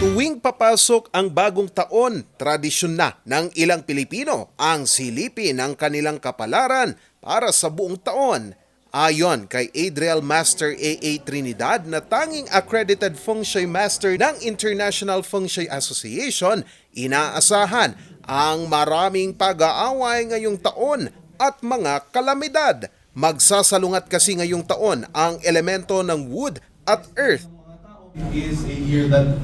Tuwing papasok ang bagong taon, tradisyon na ng ilang Pilipino ang silipin ng kanilang kapalaran para sa buong taon. Ayon kay Adriel Master AA Trinidad na tanging accredited feng shui master ng International Feng Shui Association, inaasahan ang maraming pag-aaway ngayong taon at mga kalamidad. Magsasalungat kasi ngayong taon ang elemento ng wood at earth It is a year that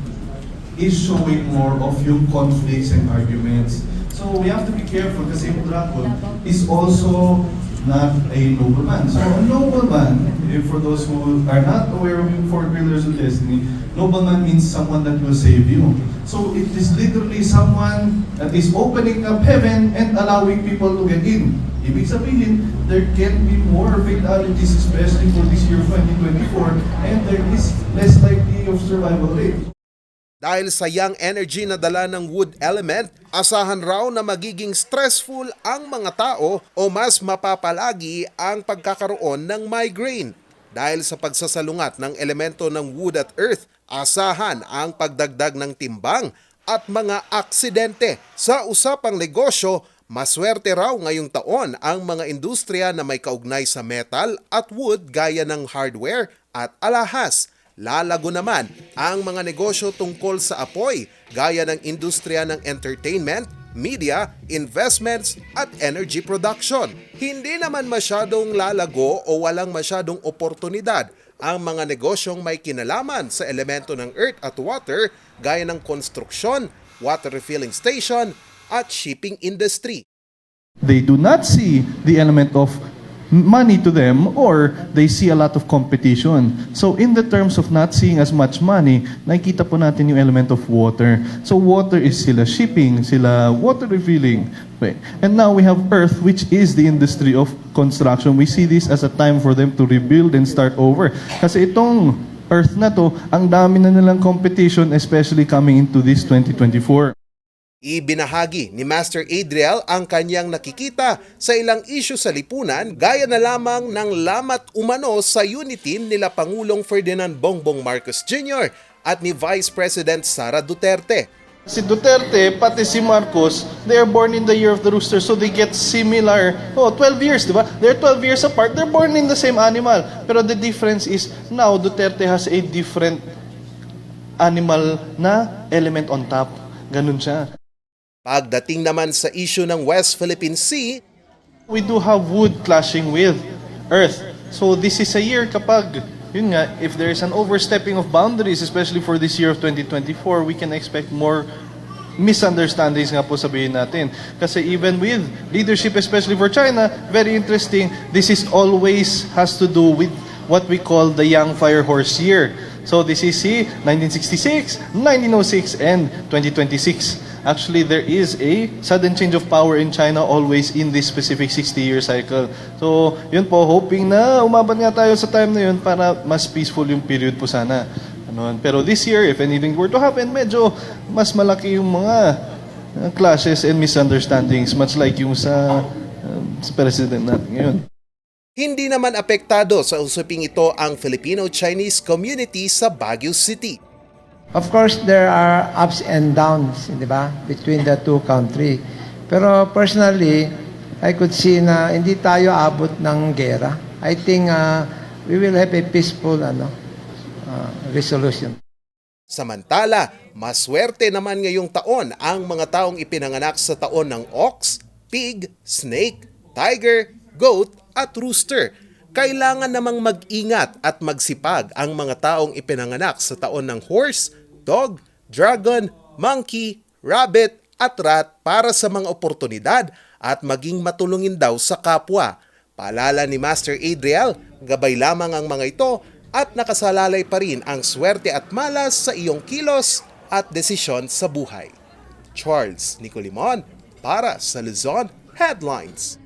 is showing more of yung conflicts and arguments. So we have to be careful kasi yung dragon is also not a nobleman. So a nobleman, for those who are not aware of four pillars of destiny, nobleman means someone that will save you. So it is literally someone that is opening up heaven and allowing people to get in. Ibig sabihin, there can be more fatalities, especially for this year 2024, and there is less likely of survival rate. Dahil sa young energy na dala ng wood element, asahan raw na magiging stressful ang mga tao o mas mapapalagi ang pagkakaroon ng migraine. Dahil sa pagsasalungat ng elemento ng wood at earth, asahan ang pagdagdag ng timbang at mga aksidente. Sa usapang negosyo, maswerte raw ngayong taon ang mga industriya na may kaugnay sa metal at wood gaya ng hardware at alahas. Lalago naman ang mga negosyo tungkol sa apoy gaya ng industriya ng entertainment, media, investments at energy production. Hindi naman masyadong lalago o walang masyadong oportunidad ang mga negosyong may kinalaman sa elemento ng earth at water gaya ng konstruksyon, water refilling station at shipping industry. they do not see the element of money to them or they see a lot of competition. So in the terms of not seeing as much money, nakikita po natin yung element of water. So water is sila shipping, sila water refilling. Okay. And now we have earth which is the industry of construction. We see this as a time for them to rebuild and start over. Kasi itong earth na to, ang dami na nilang competition especially coming into this 2024. Ibinahagi ni Master Adriel ang kanyang nakikita sa ilang isyu sa lipunan gaya na lamang ng lamat umano sa unitin nila Pangulong Ferdinand Bongbong Marcos Jr. at ni Vice President Sara Duterte. Si Duterte, pati si Marcos, they are born in the year of the rooster, so they get similar. Oh, 12 years, di ba? They're 12 years apart. They're born in the same animal. Pero the difference is, now Duterte has a different animal na element on top. Ganun siya. Pagdating naman sa isyu ng West Philippine Sea, We do have wood clashing with earth. So this is a year kapag, yun nga, if there is an overstepping of boundaries, especially for this year of 2024, we can expect more misunderstandings nga po sabihin natin. Kasi even with leadership, especially for China, very interesting, this is always has to do with what we call the Young Fire Horse year. So this is si 1966, 1906, and 2026. Actually, there is a sudden change of power in China always in this specific 60-year cycle. So, yun po, hoping na umabot nga tayo sa time na yun para mas peaceful yung period po sana. Ano, pero this year, if anything were to happen, medyo mas malaki yung mga uh, clashes and misunderstandings, much like yung sa, um, sa president natin ngayon. hindi naman apektado sa usaping ito ang Filipino-Chinese community sa Baguio City. Of course, there are ups and downs, di ba, between the two country. Pero personally, I could see na hindi tayo abot ng gera. I think uh, we will have a peaceful ano, uh, resolution. Samantala, maswerte naman ngayong taon ang mga taong ipinanganak sa taon ng ox, pig, snake, tiger, goat at rooster. Kailangan namang mag-ingat at magsipag ang mga taong ipinanganak sa taon ng horse, dog, dragon, monkey, rabbit at rat para sa mga oportunidad at maging matulungin daw sa kapwa. Paalala ni Master Adriel, gabay lamang ang mga ito at nakasalalay pa rin ang swerte at malas sa iyong kilos at desisyon sa buhay. Charles Nicolimon para sa Luzon Headlines.